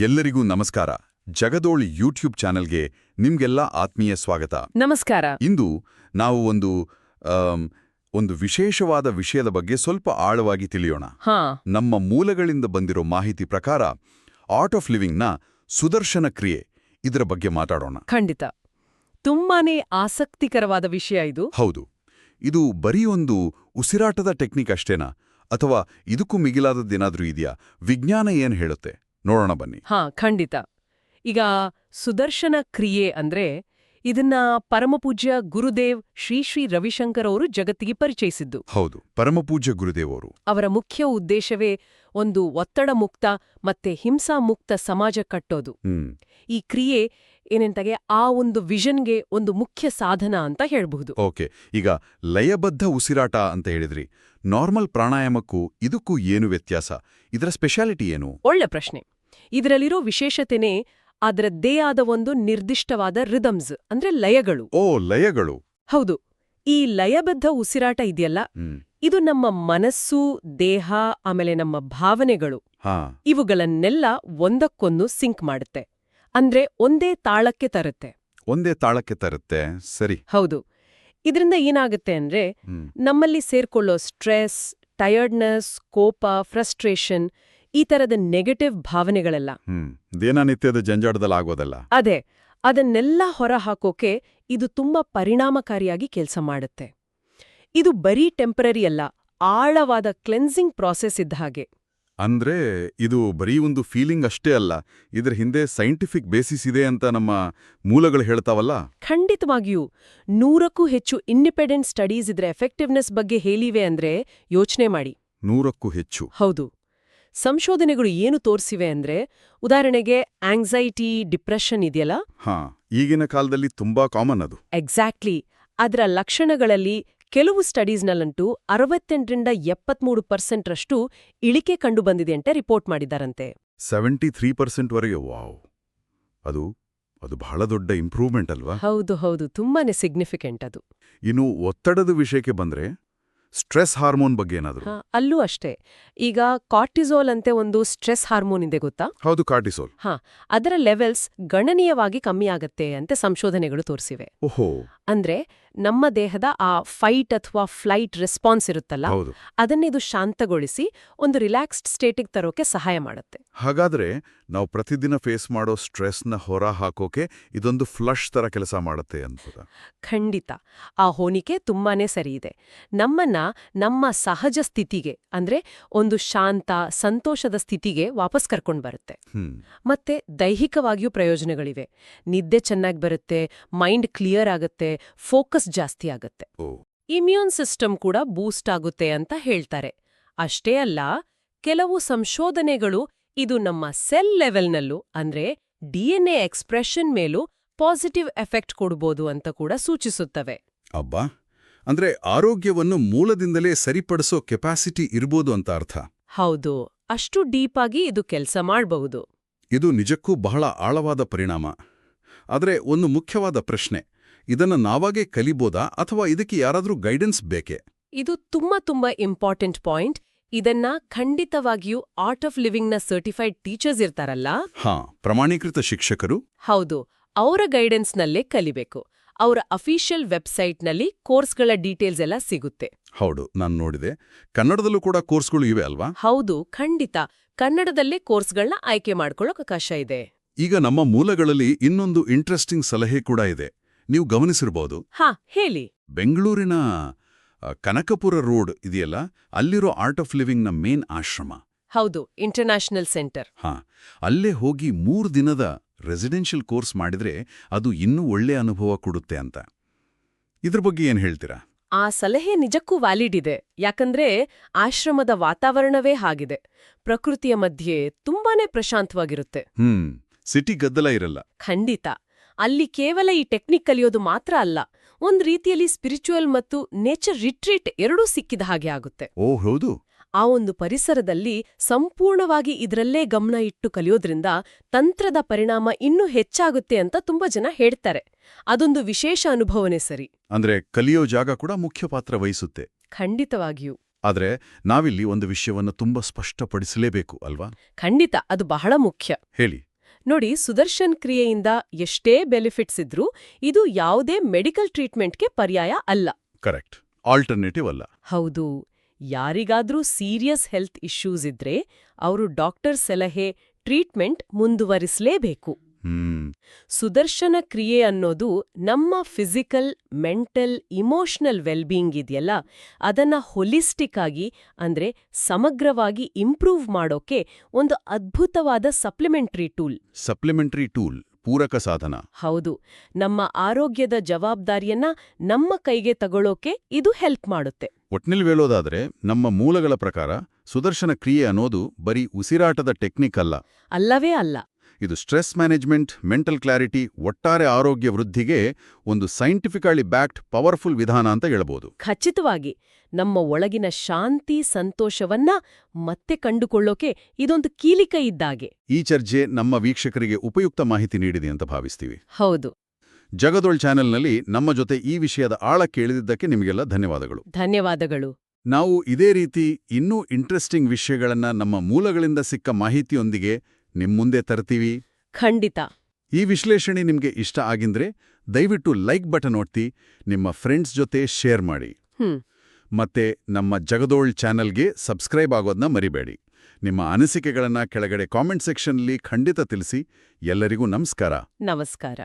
ಎಲ್ಲರಿಗೂ ನಮಸ್ಕಾರ. ಜಗದೋಳಿ ಯೂಟ್ಯೂಬ್ ಚಾನೆಲ್ಗೆ ನಿಮ್ಗೆಲ್ಲ ಆತ್ಮೀಯ ಸ್ವಾಗತ. ನಮಸ್ಕಾರ. ಇಂದು ನಾವು ಒಂದು ಒಂದು ವಿಶೇಷವಾದ ವಿಷಯದ ಬಗ್ಗೆ ಸ್ವಲ್ಪ ಆಳವಾಗಿ ತಿಳಿಯೋಣ. ಹಾ. ನಮ್ಮ ಮೂಲಗಳಿಂದ ಬಂದಿರೋ ಮಾಹಿತಿ ಪ್ರಕಾರ ಆರ್ಟ್ ಆಫ್ ಲಿವಿಂಗ್ನ ಸುದರ್ಶನ ಕ್ರಿಯೆ ಇದರ ಬಗ್ಗೆ ಮಾತಾಡೋಣ. ಖಂಡಿತ. ತುಂಬಾನೇ ಆಸಕ್ತಿಕರವಾದ ವಿಷಯ ಇದು. ಹೌದು. ಇದು ಬರೀ ಒಂದು ಉಸಿರಾಟದ ಟೆಕ್ನಿಕ್ ಅಷ್ಟೇನಾ? ಅಥವಾ ಇದಕ್ಕೂ ಮಿಗಿಲಾದದ್ದೇನಾದ್ರೂ ಇದೆಯಾ? ವಿಜ್ಞಾನ ಏನು ಹೇಳುತ್ತೆ? ನೋಡೋಣ ಬನ್ನಿ. ಹಾ ಖಂಡಿತ. ಈಗ ಸುದರ್ಶನ ಕ್ರಿಯೆ ಅಂದ್ರೆ ಇದನ್ನ ಪರಮಪೂಜ್ಯ ಗುರುದೇವ್ ಶ್ರೀ ಶ್ರೀ ರವಿಶಂಕರ್ ಅವರು ಜಗತ್ತಿಗೆ ಪರಿಚಯಿಸಿದ್ದು. ಹೌದು ಪರಮಪೂಜ್ಯ ಅವರು. ಅವರ ಮುಖ್ಯ ಉದ್ದೇಶವೇ ಒಂದು ಒತ್ತಡ ಮುಕ್ತ ಮತ್ತೆ ಹಿಂಸಾ ಮುಕ್ತ ಸಮಾಜ ಕಟ್ಟೋದು. ಈ ಕ್ರಿಯೆ ಏನೆಂತಾಗೆ ಆ ಒಂದು ವಿಷನ್ಗೆ ಒಂದು ಮುಖ್ಯ ಸಾಧನ ಅಂತ ಹೇಳಬಹುದು. ಓಕೆ ಈಗ ಲಯಬದ್ಧ ಉಸಿರಾಟ ಅಂತ ಹೇಳಿದ್ರಿ. ನಾರ್ಮಲ್ ಪ್ರಾಣಾಯಾಮಕ್ಕೂ ಇದಕ್ಕೂ ಏನು ವ್ಯತ್ಯಾಸ? ಇದರ ಸ್ಪೆಷಾಲಿಟಿ ಏನು? ಒಳ್ಳೆ ಪ್ರಶ್ನೆ. ಇದರಲ್ಲಿರೋ ವಿಶೇಷತೆನೇ ಅದರದ್ದೇ ಆದ ಒಂದು ನಿರ್ದಿಷ್ಟವಾದ ರಿದಮ್ಸ್ ಅಂದ್ರೆ ಲಯಗಳು. ಓ ಲಯಗಳು. ಹೌದು. ಈ ಲಯಬದ್ಧ ಉಸಿರಾಟ ಇದೆಯಲ್ಲ ಇದು ನಮ್ಮ ಮನಸ್ಸು ದೇಹ ಆಮೇಲೆ ನಮ್ಮ ಭಾವನೆಗಳು. ಇವುಗಳನ್ನೆಲ್ಲ ಒಂದಕ್ಕೊಂದು ಸಿಂಕ್ ಮಾಡುತ್ತೆ. ಅಂದ್ರೆ ಒಂದೇ ತಾಳಕ್ಕೆ ತರುತ್ತೆ. ಒಂದೇ ತಾಳಕ್ಕೆ ತರುತ್ತೆ. ಸರಿ. ಹೌದು. ಇದರಿಂದ ಏನಾಗುತ್ತೆ ಅಂದ್ರೆ ನಮ್ಮಲ್ಲಿ ಸೇರ್ಕೊಳ್ಳೋ ಸ್ಟ್ರೆಸ್ ಟಯರ್ಡ್ನೆಸ್ ಕೋಪ ಫ್ರಸ್ಟ್ರೇಷನ್ ಈ ತರದ ನೆಗೆಟಿವ್ ಭಾವನೆಗಳೆಲ್ಲ. ದಿನನಿತ್ಯದ ಜಂಜಾಟದಲ್ಲಿ ಆಗೋದಲ್ಲ ಅದೇ ಅದನ್ನೆಲ್ಲ ಹೊರ ಹಾಕೋಕೆ ಇದು ತುಂಬಾ ಪರಿಣಾಮಕಾರಿಯಾಗಿ ಕೆಲಸ ಮಾಡುತ್ತೆ. ಇದು ಬರೀ ಟೆಂಪರರಿ ಅಲ್ಲ ಆಳವಾದ ಕ್ಲೆನ್ಸಿಂಗ್ ಪ್ರಾಸೆಸ್ ಇದ್ದ ಹಾಗೆ. ಅಂದ್ರೆ ಇದು ಬರೀ ಒಂದು ಫೀಲಿಂಗ್ ಅಷ್ಟೇ ಅಲ್ಲ ಇದರ ಹಿಂದೆ ಸೈಂಟಿಫಿಕ್ ಬೇಸಿಸ್ ಇದೆ ಅಂತ ನಮ್ಮ ಮೂಲಗಳು ಹೇಳ್ತಾವಲ್ಲ? ಖಂಡಿತವಾಗಿಯೂ ನೂರಕ್ಕೂ ಹೆಚ್ಚು ಇಂಡಿಪೆಂಡೆಂಟ್ ಸ್ಟಡೀಸ್ ಇದ್ರೆ ಎಫೆಕ್ಟಿವ್ನೆಸ್ ಬಗ್ಗೆ ಹೇಳಿವೆ ಅಂದ್ರೆ ಯೋಚನೆ ಮಾಡಿ. ನೂರಕ್ಕೂ ಹೆಚ್ಚು. ಹೌದು. ಸಂಶೋಧನೆಗಳು ಏನು ತೋರಿಸಿವೆ ಅಂದ್ರೆ ಉದಾಹರಣೆಗೆ ಆಂಗ್ಸೈಟಿ ಡಿಪ್ರೆಷನ್ ಇದೆಯಲ್ಲ? ಹಾ ಈಗಿನ ಕಾಲದಲ್ಲಿ ತುಂಬಾ ಕಾಮನ್ ಅದು. ಎಕ್ಸಾಕ್ಟ್ಲಿ ಅದರ ಲಕ್ಷಣಗಳಲ್ಲಿ ಕೆಲವು ಸ್ಟಡೀಸ್ನಲ್ಲಂತೂ ಅರವತ್ತೆಂಟರಿಂದ ಎಪ್ಪತ್ಮೂರು ಪರ್ಸೆಂಟ್ರಷ್ಟು ಇಳಿಕೆ ಕಂಡುಬಂದಿದೆ ಅಂತ ರಿಪೋರ್ಟ್ ಮಾಡಿದ್ದಾರಂತೆ. ಸೆವೆಂಟಿ ತ್ರೀ ಪರ್ಸೆಂಟ್ವರೆಗೆ ವಾವ್ ಅದು ಅದು ಬಹಳ ದೊಡ್ಡ ಇಂಪ್ರೂವ್ಮೆಂಟ್ ಅಲ್ವಾ? ಹೌದು ಹೌದು. ತುಂಬಾನೇ ಸಿಗ್ನಿಫಿಕೆಂಟ್ ಅದು. ಇನ್ನು ಒತ್ತಡದ ವಿಷಯಕ್ಕೆ ಬಂದ್ರೆ ಸ್ಟ್ರೆಸ್ ಹಾರ್ಮೋನ್ ಬಗ್ಗೆ ಏನಾದರೂ? ಅಲ್ಲೂ ಅಷ್ಟೇ. ಈಗ ಕಾರ್ಟಿಸೋಲ್ ಅಂತೆ ಒಂದು ಸ್ಟ್ರೆಸ್ ಹಾರ್ಮೋನ್ ಇದೆ ಗೊತ್ತಾ? ಹೌದು ಕಾರ್ಟಿಸೋಲ್. ಹಾ ಅದರ ಲೆವೆಲ್ಸ್ ಗಣನೀಯವಾಗಿ ಕಮ್ಮಿ ಆಗತ್ತೆ ಅಂತ ಸಂಶೋಧನೆಗಳು ತೋರಿಸಿವೆ. ಓಹೋ. ಅಂದ್ರೆ ನಮ್ಮ ದೇಹದ ಆ ಫೈಟ್ ಅಥವಾ ಫ್ಲೈಟ್ ರೆಸ್ಪಾನ್ಸ್ ಇರುತ್ತಲ್ಲ ಅದನ್ನ ಅದನ್ನಿದು ಶಾಂತಗೊಳಿಸಿ ಒಂದು ರಿಲ್ಯಾಕ್ಸ್ಡ್ ಸ್ಟೇಟಿಗೆ ತರೋಕೆ ಸಹಾಯ ಮಾಡುತ್ತೆ. ಹಾಗಾದ್ರೆ ನಾವು ಪ್ರತಿದಿನ ಫೇಸ್ ಮಾಡೋ ಸ್ಟ್ರೆಸ್ನ ಹೊರ ಹಾಕೋಕೆ ಇದೊಂದು ಫ್ಲಶ್ ತರ ಕೆಲಸ ಮಾಡುತ್ತೆ ಅಂತ ಖಂಡಿತ. ಆ ಹೋನಿಕೆ ತುಂಬಾನೇ ಸರಿ ಇದೆ. ನಮ್ಮನ್ನ ನಮ್ಮ ಸಹಜ ಸ್ಥಿತಿಗೆ ಅಂದ್ರೆ ಒಂದು ಶಾಂತ ಸಂತೋಷದ ಸ್ಥಿತಿಗೆ ವಾಪಸ್ ಕರ್ಕೊಂಡು ಬರುತ್ತೆ. ಮತ್ತೆ ದೈಹಿಕವಾಗಿಯೂ ಪ್ರಯೋಜನಗಳಿವೆ. ನಿದ್ದೆ ಚೆನ್ನಾಗಿ ಬರುತ್ತೆ ಮೈಂಡ್ ಕ್ಲಿಯರ್ ಆಗುತ್ತೆ ಫೋಕಸ್ ಜಾಸ್ತಿ ಆಗುತ್ತೆ. ಇಮ್ಯೂನ್ ಸಿಸ್ಟಮ್ ಕೂಡ ಬೂಸ್ಟ್ ಆಗುತ್ತೆ ಅಂತ ಹೇಳ್ತಾರೆ. ಅಷ್ಟೇ ಅಲ್ಲ ಕೆಲವು ಸಂಶೋಧನೆಗಳು ಇದು ನಮ್ಮ ಸೆಲ್ ಲೆವೆಲ್ನಲ್ಲೂ ಅಂದ್ರೆ ಡಿಎನ್ಎ ಎಕ್ಸ್ಪ್ರೆಷನ್ ಮೇಲೂ ಪಾಸಿಟಿವ್ ಎಫೆಕ್ಟ್ ಕೊಡ್ಬೋದು ಅಂತ ಕೂಡ ಸೂಚಿಸುತ್ತವೆ. ಅಬ್ಬಾ! ಅಂದ್ರೆ ಆರೋಗ್ಯವನ್ನು ಮೂಲದಿಂದಲೇ ಸರಿಪಡಿಸೋ ಕೆಪಾಸಿಟಿ ಇರ್ಬೋದು ಅಂತ ಅರ್ಥ. ಹೌದು ಅಷ್ಟು ಡೀಪ್ ಆಗಿ ಇದು ಕೆಲಸ ಮಾಡಬಹುದು. ಇದು ನಿಜಕ್ಕೂ ಬಹಳ ಆಳವಾದ ಪರಿಣಾಮ. ಆದರೆ ಒಂದು ಮುಖ್ಯವಾದ ಪ್ರಶ್ನೆ. ಇದನ್ನ ನಾವಾಗೇ ಕಲಿಬೋದಾ ಅಥವಾ ಇದಕ್ಕೆ ಯಾರಾದರೂ ಗೈಡೆನ್ಸ್ ಬೇಕೇ? ಇದು ತುಂಬಾ ತುಂಬಾ ಇಂಪಾರ್ಟೆಂಟ್ ಪಾಯಿಂಟ್. ಇದನ್ನ ಖಂಡಿತವಾಗಿಯೂ ಆರ್ಟ್ ಆಫ್ ಲಿವಿಂಗ್ನ ಸರ್ಟಿಫೈಡ್ ಟೀಚರ್ಸ್ ಇರ್ತಾರಲ್ಲ? ಹಾ ಪ್ರಮಾಣೀಕೃತ ಶಿಕ್ಷಕರು. ಹೌದು ಅವರ ಗೈಡೆನ್ಸ್ನಲ್ಲೇ ಕಲಿಬೇಕು. ಅವರ ಅಫಿಷಿಯಲ್ ವೆಬ್ಸೈಟ್ನಲ್ಲಿ ಕೋರ್ಸ್ಗಳ ಡೀಟೇಲ್ಸ್ ಎಲ್ಲ ಸಿಗುತ್ತೆ. ಹೌದು ನಾನು ನೋಡಿದೆ. ಕನ್ನಡದಲ್ಲೂ ಕೂಡ ಕೋರ್ಸ್ಗಳು ಇವೆ ಅಲ್ವಾ? ಹೌದು ಖಂಡಿತ. ಕನ್ನಡದಲ್ಲೇ ಕೋರ್ಸ್ಗಳನ್ನ ಆಯ್ಕೆ ಮಾಡ್ಕೊಳ್ಳೋಕೆ ಅವಕಾಶ ಇದೆ. ಈಗ ನಮ್ಮ ಮೂಲಗಳಲ್ಲಿ ಇನ್ನೊಂದು ಇಂಟ್ರೆಸ್ಟಿಂಗ್ ಸಲಹೆ ಕೂಡ ಇದೆ. ನೀವು ಗಮನಿಸಿರ್ಬೋದು. ಹಾ ಹೇಳಿ. ಬೆಂಗಳೂರಿನ ಕನಕಪುರ ರೋಡ್ ಇದೆಯಲ್ಲ ಅಲ್ಲಿರೋ ಆರ್ಟ್ ಆಫ್ ಲಿವಿಂಗ್ನ ಮೇನ್ ಆಶ್ರಮ. ಹೌದು ಇಂಟರ್ನ್ಯಾಷನಲ್ ಸೆಂಟರ್. ಹಾ ಅಲ್ಲೇ ಹೋಗಿ ಮೂರು ದಿನದ ರೆಸಿಡೆನ್ಷಿಯಲ್ ಕೋರ್ಸ್ ಮಾಡಿದ್ರೆ ಅದು ಇನ್ನೂ ಒಳ್ಳೆ ಅನುಭವ ಕೊಡುತ್ತೆ ಅಂತ. ಇದ್ರ ಬಗ್ಗೆ ಏನ್ ಹೇಳ್ತೀರಾ? ಆ ಸಲಹೆ ನಿಜಕ್ಕೂ ವ್ಯಾಲಿಡ್ ಇದೆ. ಯಾಕಂದ್ರೆ ಆಶ್ರಮದ ವಾತಾವರಣವೇ ಹಾಗಿದೆ. ಪ್ರಕೃತಿಯ ಮಧ್ಯೆ ತುಂಬಾನೇ ಪ್ರಶಾಂತವಾಗಿರುತ್ತೆ. ಹ್ಮ್ ಸಿಟಿ ಗದ್ದಲ ಇರಲ್ಲ. ಖಂಡಿತ. ಅಲ್ಲಿ ಕೇವಲ ಈ ಟೆಕ್ನಿಕ್ ಕಲಿಯೋದು ಮಾತ್ರ ಅಲ್ಲ ಒಂದ್ ರೀತಿಯಲ್ಲಿ ಸ್ಪಿರಿಚುವಲ್ ಮತ್ತು ನೇಚರ್ ರಿಟ್ರೀಟ್ ಎರಡೂ ಸಿಕ್ಕಿದ ಹಾಗೆ ಆಗುತ್ತೆ. ಓ ಹೌದು. ಆ ಒಂದು ಪರಿಸರದಲ್ಲಿ ಸಂಪೂರ್ಣವಾಗಿ ಇದರಲ್ಲೇ ಗಮನ ಇಟ್ಟು ಕಲಿಯೋದ್ರಿಂದ ತಂತ್ರದ ಪರಿಣಾಮ ಇನ್ನೂ ಹೆಚ್ಚಾಗುತ್ತೆ ಅಂತ ತುಂಬಾ ಜನ ಹೇಳ್ತಾರೆ. ಅದೊಂದು ವಿಶೇಷ ಅನುಭವನೇ ಸರಿ. ಅಂದ್ರೆ ಕಲಿಯೋ ಜಾಗ ಕೂಡ ಮುಖ್ಯ ಪಾತ್ರ ವಹಿಸುತ್ತೆ. ಖಂಡಿತವಾಗಿಯೂ. ಆದ್ರೆ ನಾವಿಲ್ಲಿ ಒಂದು ವಿಷಯವನ್ನು ತುಂಬಾ ಸ್ಪಷ್ಟಪಡಿಸಲೇಬೇಕು ಅಲ್ವಾ? ಖಂಡಿತ ಅದು ಬಹಳ ಮುಖ್ಯ. ಹೇಳಿ. ನೋಡಿ ಸುದರ್ಶನ್ ಕ್ರಿಯೆಯಿಂದ ಎಷ್ಟೇ ಬೆನಿಫಿಟ್ಸ್ ಇದ್ರೂ ಇದು ಯಾವುದೇ ಮೆಡಿಕಲ್ ಟ್ರೀಟ್ಮೆಂಟ್ಗೆ ಪರ್ಯಾಯ ಅಲ್ಲ. ಕರೆಕ್ಟ್. ಆಲ್ಟರ್ನೇಟಿವ್ ಅಲ್ಲ. ಹೌದು. ಯಾರಿಗಾದ್ರೂ ಸೀರಿಯಸ್ ಹೆಲ್ತ್ ಇಶ್ಯೂಸ್ ಇದ್ರೆ ಅವರು ಡಾಕ್ಟರ್ ಸಲಹೆ ಟ್ರೀಟ್ಮೆಂಟ್ ಮುಂದುವರಿಸಲೇಬೇಕು. ಸುದರ್ಶನ ಕ್ರಿಯೆ ಅನ್ನೋದು ನಮ್ಮ ಫಿಸಿಕಲ್ ಮೆಂಟಲ್ ಇಮೋಷನಲ್ ವೆಲ್ಬೀಯಿಂಗ್ ಇದೆಯಲ್ಲ? ಅದನ್ನ ಹೊಲಿಸ್ಟಿಕ್ ಆಗಿ ಅಂದ್ರೆ ಸಮಗ್ರವಾಗಿ ಇಂಪ್ರೂವ್ ಮಾಡೋಕೆ ಒಂದು ಅದ್ಭುತವಾದ ಸಪ್ಲಿಮೆಂಟರಿ ಟೂಲ್. ಸಪ್ಲಿಮೆಂಟರಿ ಟೂಲ್ ಪೂರಕ ಸಾಧನ. ಹೌದು. ನಮ್ಮ ಆರೋಗ್ಯದ ಜವಾಬ್ದಾರಿಯನ್ನ ನಮ್ಮ ಕೈಗೆ ತಗೊಳ್ಳೋಕೆ ಇದು ಹೆಲ್ಪ್ ಮಾಡುತ್ತೆ. ಒಟ್ನಲ್ಲಿ ಹೇಳೋದಾದ್ರೆ ನಮ್ಮ ಮೂಲಗಳ ಪ್ರಕಾರ ಸುದರ್ಶನ ಕ್ರಿಯೆ ಅನ್ನೋದು ಬರೀ ಉಸಿರಾಟದ ಟೆಕ್ನಿಕ್ ಅಲ್ಲ. ಅಲ್ಲವೇ ಅಲ್ಲ. ಇದು ಸ್ಟ್ರೆಸ್ ಮ್ಯಾನೇಜ್ಮೆಂಟ್ ಮೆಂಟಲ್ ಕ್ಲಾರಿಟಿ ಒಟ್ಟಾರೆ ಆರೋಗ್ಯ ವೃದ್ಧಿಗೆ ಒಂದು ಸೈಂಟಿಫಿಕಲಿ ಬ್ಯಾಕ್ಡ್ ಪವರ್ಫುಲ್ ವಿಧಾನ ಅಂತ ಹೇಳ್ಬೋದು. ಖಚಿತವಾಗಿ ನಮ್ಮ ಒಳಗಿನ ಶಾಂತಿ ಸಂತೋಷವನ್ನ ಮತ್ತೆ ಕಂಡುಕೊಳ್ಳೋಕೆ ಇದೊಂದು ಕೀಲಿಕ ಇದ್ದಾಗೆ. ಈ ಚರ್ಚೆ ನಮ್ಮ ವೀಕ್ಷಕರಿಗೆ ಉಪಯುಕ್ತ ಮಾಹಿತಿ ನೀಡಿದೆ ಅಂತ ಭಾವಿಸ್ತೀವಿ. ಹೌದು. ಜಗದೊಳ್ ಚಾನೆಲ್ನಲ್ಲಿ ನಮ್ಮ ಜೊತೆ ಈ ವಿಷಯದ ಆಳ ಕೇಳಿದಿದ್ದಕ್ಕೆ ನಿಮಗೆಲ್ಲ ಧನ್ಯವಾದಗಳು. ಧನ್ಯವಾದಗಳು. ನಾವು ಇದೇ ರೀತಿ ಇನ್ನೂ ಇಂಟ್ರೆಸ್ಟಿಂಗ್ ವಿಷಯಗಳನ್ನು ನಮ್ಮ ಮೂಲಗಳಿಂದ ಸಿಕ್ಕ ಮಾಹಿತಿಯೊಂದಿಗೆ ನಿಮ್ಮುಂದೆ ತರ್ತೀವಿ? ಖಂಡಿತ. ಈ ವಿಶ್ಲೇಷಣೆ ನಿಮಗೆ ಇಷ್ಟ ಆಗಿಂದ್ರೆ ದಯವಿಟ್ಟು ಲೈಕ್ ಬಟನ್ ಒತ್ತಿ ನಿಮ್ಮ ಫ್ರೆಂಡ್ಸ್ ಜೊತೆ ಶೇರ್ ಮಾಡಿ. ಮತ್ತೆ ನಮ್ಮ ಜಗದೋಳ್ ಚಾನೆಲ್ಗೆ ಸಬ್ಸ್ಕ್ರೈಬ್ ಆಗೋದನ್ನ ಮರಿಬೇಡಿ. ನಿಮ್ಮ ಅನಿಸಿಕೆಗಳನ್ನ ಕೆಳಗಡೆ ಕಾಮೆಂಟ್ ಸೆಕ್ಷನ್ಲಿ ಖಂಡಿತ ತಿಳಿಸಿ. ಎಲ್ಲರಿಗೂ ನಮಸ್ಕಾರ. ನಮಸ್ಕಾರ.